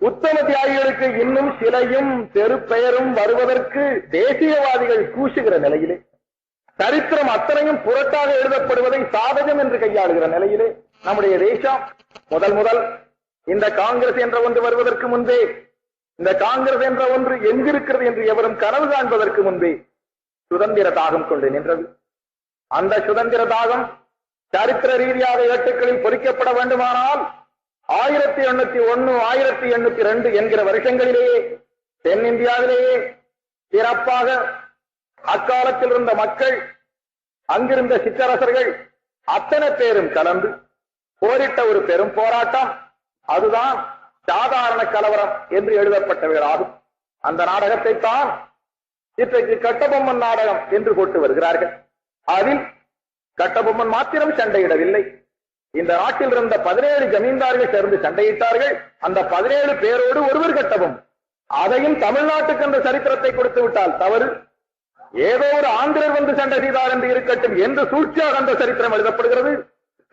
உத்தம தியாகிகளுக்கு இன்னும் சிலையும் பெயரும் வருவதற்கு தேசியவாதிகள் கூசுகிற நிலையிலே சரித்திரம் அத்தனையும் புரட்டாக எழுதப்படுவதை சாதகம் என்று கையாளுகிற நிலையிலே நம்முடைய தேசம் முதல் முதல் இந்த காங்கிரஸ் என்ற ஒன்று வருவதற்கு முன்பே இந்த காங்கிரஸ் என்ற ஒன்று எங்கிருக்கிறது என்று எவரும் கனவு காண்பதற்கு முன்பே சுதந்திர தாகம் கொண்டு நின்றது. அந்த சுதந்திர தாகம் சரித்திர ரீதியாக ஏட்டுக்களில் பொறிக்கப்பட வேண்டுமானால் ஆயிரத்தி எண்ணூத்தி ஒன்னு ஆயிரத்தி எண்ணூத்தி ரெண்டு என்கிற வருஷங்களிலேயே தென்னிந்தியாவிலேயே சிறப்பாக அக்காலத்தில் இருந்த மக்கள் அங்கிருந்த சிற்றரசர்கள் அத்தனை பேரும் கலந்து போரிட்ட ஒரு பெரும் போராட்டம். அதுதான் சாதாரண கலவரம் என்று எழுதப்பட்டவர்களாகும் அந்த நாடகத்தை தான் இன்றைக்கு கட்டபொம்மன் நாடகம் என்று போட்டு வருகிறார்கள். அதில் கட்டபொம்மன் மாத்திரம் சண்டையிடவில்லை. இந்த நாட்டில் இருந்த பதினேழு ஜமீன்தார்கள் சேர்ந்து சண்டையிட்டார்கள். அந்த பதினேழு பேரோடு ஒருவர் கட்டவும் அதையும் தமிழ்நாட்டுக்கு என்ற சரித்திரத்தை கொடுத்து விட்டால் தவறு. ஏதோ ஒரு ஆந்திரர் வந்து சண்டை செய்தார் என்று இருக்கட்டும் என்று சூழ்ச்சியாக அந்த சரித்திரம் எழுதப்படுகிறது.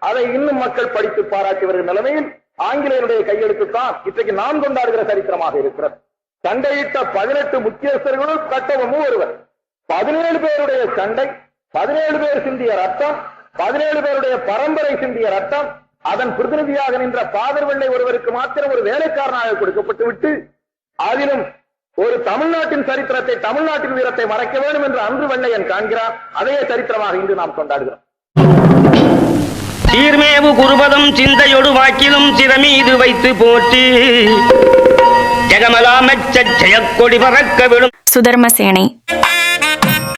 அதை இன்னும் மக்கள் படித்து பாராட்டி வருகிற நிலைமையில் ஆங்கிலேயருடைய கையெழுத்துத்தான் இன்றைக்கு நாம் கொண்டாடுகிற சரித்திரமாக இருக்கிறது. சண்டையிட்ட பதினெட்டு முக்கியஸ்தர்களும் கட்டவமும் ஒருவர். பதினேழு பேருடைய சண்டை பதினேழு பேர் சிந்திய ரத்தம் பதினேழு பேருடைய பரம்பரை சிந்திய ரத்தம் அதன் பிரதிநிதியாக நின்ற பாதர் வெள்ளை ஒருவருக்கு மாத்திரம் ஒரு வேலைக்காரனாக கொடுக்கப்பட்டு விட்டு அதிலும் ஒரு தமிழ்நாட்டின் சரித்திரத்தை தமிழ்நாட்டின் வீரத்தை மறைக்க வேண்டும் என்று அன்று வெள்ளையன் காண்கிறார். அதே சரித்திரமாக இன்று நாம் கொண்டாடுகிறோம். சீர்மேவு குருபதம் சிந்தையொடு வாக்கிலும் சிறமீது வைத்து போற்றி ஜெகமலாமச்ச ஜெயக்கொடி பறக்க விடும். சுதர்மசேனை